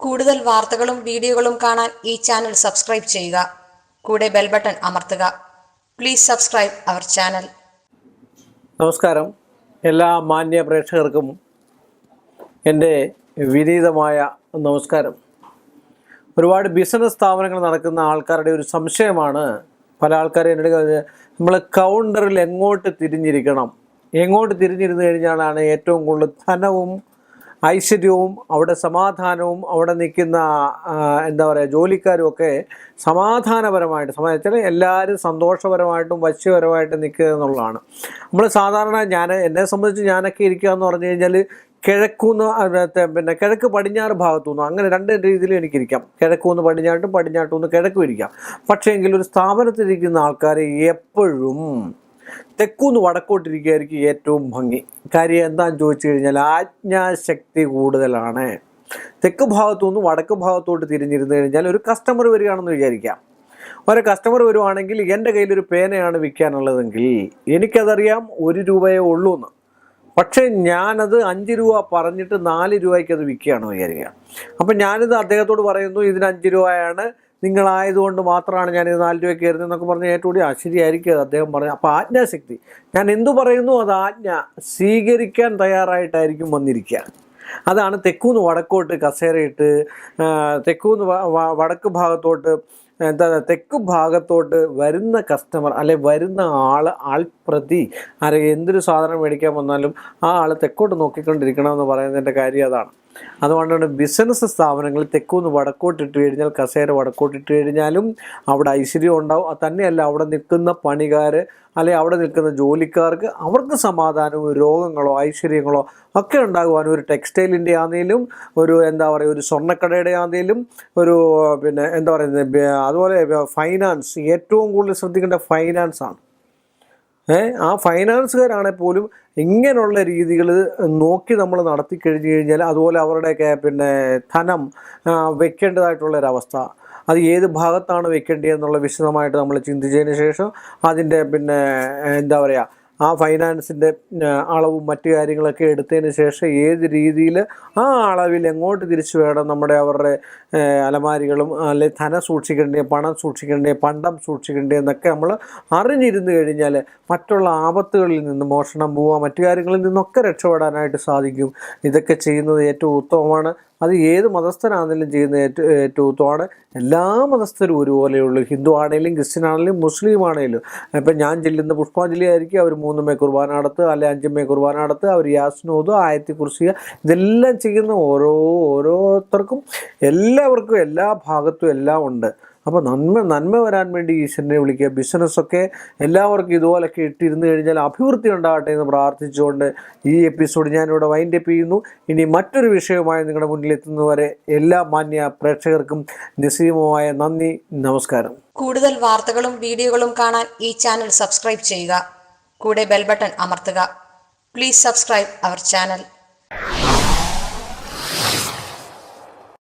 കൂടുതൽ വാർത്തകളും വീഡിയോകളും കാണാൻ ഈ ചാനൽ സബ്സ്ക്രൈബ് ചെയ്യുക. കൂടെ ബെൽ ബട്ടൺ അമർത്തുക. Please subscribe our channel. നമസ്കാരം. എല്ലാ മാന്യ പ്രേക്ഷകർക്കും എന്റെ വിനീതമായ നമസ്കാരം. ഒരുപാട് ബിസിനസ് സ്ഥാപനങ്ങൾ നടക്കുന്ന ആൾക്കാരുടെ ഒരു സംശയമാണ്. പല ആൾക്കാരും എന്നോട് നമ്മൾ കൗണ്ടറിൽ എങ്ങോട്ട് തിരിഞ്ഞിരിക്കണം? എങ്ങോട്ട് തിരിഞ്ഞിരുന്നു കഴിഞ്ഞാലാണ് ഏറ്റവും കൂടുതൽ ധനവും ഐശ്വര്യവും അവിടെ സമാധാനവും അവിടെ നിൽക്കുന്ന എന്താ പറയുക ജോലിക്കാരും ഒക്കെ സമാധാനപരമായിട്ട് സമാ വെച്ചാൽ എല്ലാവരും സന്തോഷപരമായിട്ടും വശ്യപരമായിട്ടും നിൽക്കുക എന്നുള്ളതാണ്. നമ്മൾ സാധാരണ ഞാൻ എന്നെ സംബന്ധിച്ച് ഞാനൊക്കെ ഇരിക്കുക എന്ന് പറഞ്ഞു കഴിഞ്ഞാൽ കിഴക്കൂന്ന് അതിനകത്ത് പിന്നെ കിഴക്ക് പടിഞ്ഞാറ് ഭാഗത്തുനിന്ന് അങ്ങനെ രണ്ട് രീതിയിൽ എനിക്കിരിക്കാം കിഴക്കൂന്ന് പടിഞ്ഞാട്ടും പടിഞ്ഞാട്ടുനിന്ന് കിഴക്കും ഇരിക്കാം. പക്ഷേ എങ്കിൽ ഒരു സ്ഥാപനത്തിലിരിക്കുന്ന ആൾക്കാർ എപ്പോഴും തെക്കൂന്ന് വടക്കോട്ടിരിക്കുകയായിരിക്കും ഏറ്റവും ഭംഗി. കാര്യം എന്താണെന്ന് ചോദിച്ചു കഴിഞ്ഞാൽ ആജ്ഞാശക്തി കൂടുതലാണ്. തെക്ക് ഭാഗത്തുനിന്ന് വടക്ക് ഭാഗത്തോട്ട് തിരിഞ്ഞിരുന്നു കഴിഞ്ഞാൽ ഒരു കസ്റ്റമർ വരികയാണെന്ന് വിചാരിക്കാം. ഒരു കസ്റ്റമർ വരുവാണെങ്കിൽ എന്റെ കയ്യിലൊരു പേനയാണ് വിൽക്കാനുള്ളതെങ്കിൽ എനിക്കതറിയാം ഒരു രൂപയേ ഉള്ളൂ എന്ന് പക്ഷേ ഞാനത് അഞ്ച് രൂപ പറഞ്ഞിട്ട് നാല് രൂപയ്ക്ക് അത് വിൽക്കുകയാണ് വിചാരിക്കുക അപ്പം ഞാനിത് അദ്ദേഹത്തോട് പറയുന്നു ഇതിന് അഞ്ച് രൂപയാണ് നിങ്ങളായതുകൊണ്ട് മാത്രമാണ് ഞാൻ ഇത് നാല് രൂപയ്ക്ക് കയറുന്നത് എന്നൊക്കെ പറഞ്ഞ് ഏറ്റവും കൂടി ആശ്ചര്യമായിരിക്കും അദ്ദേഹം പറഞ്ഞു അപ്പോൾ ആജ്ഞാശക്തി ഞാൻ എന്തു പറയുന്നു അത് ആജ്ഞ സ്വീകരിക്കാൻ തയ്യാറായിട്ടായിരിക്കും വന്നിരിക്കുക. അതാണ് തെക്കൂന്ന് വടക്കോട്ട് കസേരയിട്ട് തെക്കൂന്ന് വടക്ക് ഭാഗത്തോട്ട് എന്താ തെക്ക് ഭാഗത്തോട്ട് വരുന്ന കസ്റ്റമർ അല്ലെ വരുന്ന ആൾ പ്രതി ആരെ എന്തൊരു സാധനം മേടിക്കാൻ വന്നാലും ആ ആൾ തെക്കോട്ട് നോക്കിക്കൊണ്ടിരിക്കണം എന്ന് പറയുന്നതിന്റെ കാര്യം അതാണ്. അതുകൊണ്ടാണ് ബിസിനസ് സ്ഥാപനങ്ങളിൽ തെക്കൂന്ന് വടക്കോട്ട് ഇട്ട് കഴിഞ്ഞാൽ കസേര വടക്കോട്ട് ഇട്ട് കഴിഞ്ഞാലും അവിടെ ഐശ്വര്യം ഉണ്ടാവും. അത് തന്നെയല്ല അവിടെ നിൽക്കുന്ന പണികാർ അല്ലെങ്കിൽ അവിടെ നിൽക്കുന്ന ജോലിക്കാർക്ക് അവർക്ക് സമാധാനവും രോഗങ്ങളോ ഐശ്വര്യങ്ങളോ ഒക്കെ ഉണ്ടാകുവാനും ഒരു ടെക്സ്റ്റൈലിന്റെ ആണെങ്കിലും ഒരു എന്താ പറയുക ഒരു സ്വർണക്കടയുടെ ആണെങ്കിലും ഒരു പിന്നെ എന്താ പറയുന്നത് അതുപോലെ ഫൈനാൻസ് ഏറ്റവും കൂടുതൽ ശ്രദ്ധിക്കേണ്ട ഫൈനാൻസാണ് ആ ഫൈനാൻസുകാരാണെ പോലും ഇങ്ങനെയുള്ള രീതികൾ നോക്കി നമ്മൾ നടത്തി കഴിഞ്ഞു കഴിഞ്ഞാൽ അതുപോലെ അവരുടെയൊക്കെ പിന്നെ ധനം വെക്കേണ്ടതായിട്ടുള്ളൊരവസ്ഥ അത് ഏത് ഭാഗത്താണ് വെക്കേണ്ടതെന്നുള്ള വിശദമായിട്ട് നമ്മൾ ചിന്തിച്ചതിന് ശേഷം അതിന്റെ പിന്നെ എന്താ പറയുക ആ ഫൈനാൻസിന്റെ അളവും മറ്റു കാര്യങ്ങളൊക്കെ എടുത്തതിന് ശേഷം ഏത് രീതിയിൽ ആ അളവിൽ എങ്ങോട്ട് തിരിച്ചു വേണം നമ്മുടെ അവരുടെ അലമാരികളും അല്ലെ ധനം സൂക്ഷിക്കേണ്ടേ പണം സൂക്ഷിക്കേണ്ടേ പണ്ടം സൂക്ഷിക്കേണ്ടേ എന്നൊക്കെ നമ്മൾ അറിഞ്ഞിരുന്നു കഴിഞ്ഞാൽ മറ്റുള്ള ആപത്തുകളിൽ നിന്ന് മോഷണം പോവുക മറ്റു കാര്യങ്ങളിൽ നിന്നൊക്കെ രക്ഷപ്പെടാനായിട്ട് സാധിക്കും. ഇതൊക്കെ ചെയ്യുന്നത് ഏറ്റവും ഉത്തമമാണ്. അത് ഏത് മതസ്ഥനാണെങ്കിലും ചെയ്യുന്ന ഏറ്റവും എല്ലാ മതസ്ഥരും ഒരുപോലെയുള്ളൂ. ഹിന്ദു ആണെങ്കിലും ക്രിസ്ത്യൻ ആണെങ്കിലും മുസ്ലിം ആണെങ്കിലും. ഇപ്പം ഞാൻ ചെല്ലുന്ന പുഷ്പാഞ്ജലി ആയിരിക്കും. അവർ മൂന്നുമേ കുർബാന നടത്തുക അല്ലെ അഞ്ചുമേ കുർബാന നടത്തുക അവർ യാസ്നോദ് ആയത്തി കുർസിയ ഇതെല്ലാം ചെയ്യുന്ന ഓരോ ഓരോരുത്തർക്കും എല്ലാവർക്കും എല്ലാ ഭാഗത്തും എല്ലാം ഉണ്ട്. അപ്പോൾ നന്മ നന്മ വരാൻ വേണ്ടി ഈശ്വരനെ വിളിക്കുക. ബിസിനസ്സൊക്കെ എല്ലാവർക്കും ഇതുപോലൊക്കെ ഇട്ടിരുന്നു കഴിഞ്ഞാൽ അഭിവൃദ്ധി ഉണ്ടാകട്ടെ എന്ന് പ്രാർത്ഥിച്ചുകൊണ്ട് ഈ എപ്പിസോഡ് ഞാനിവിടെ വൈൻഡ് അപ്പ് ചെയ്യുന്നു. ഇനി മറ്റൊരു വിഷയവുമായി നിങ്ങളുടെ മുന്നിൽ എത്തുന്നവരെ എല്ലാ മാന്യ പ്രേക്ഷകർക്കും നിസ്സീമമായ നന്ദി നമസ്കാരം. കൂടുതൽ വാർത്തകളും വീഡിയോകളും കാണാൻ ഈ ചാനൽ സബ്സ്ക്രൈബ് ചെയ്യുക. കൂടെ ബെൽബട്ടൺ അമർത്തുക. Please subscribe our channel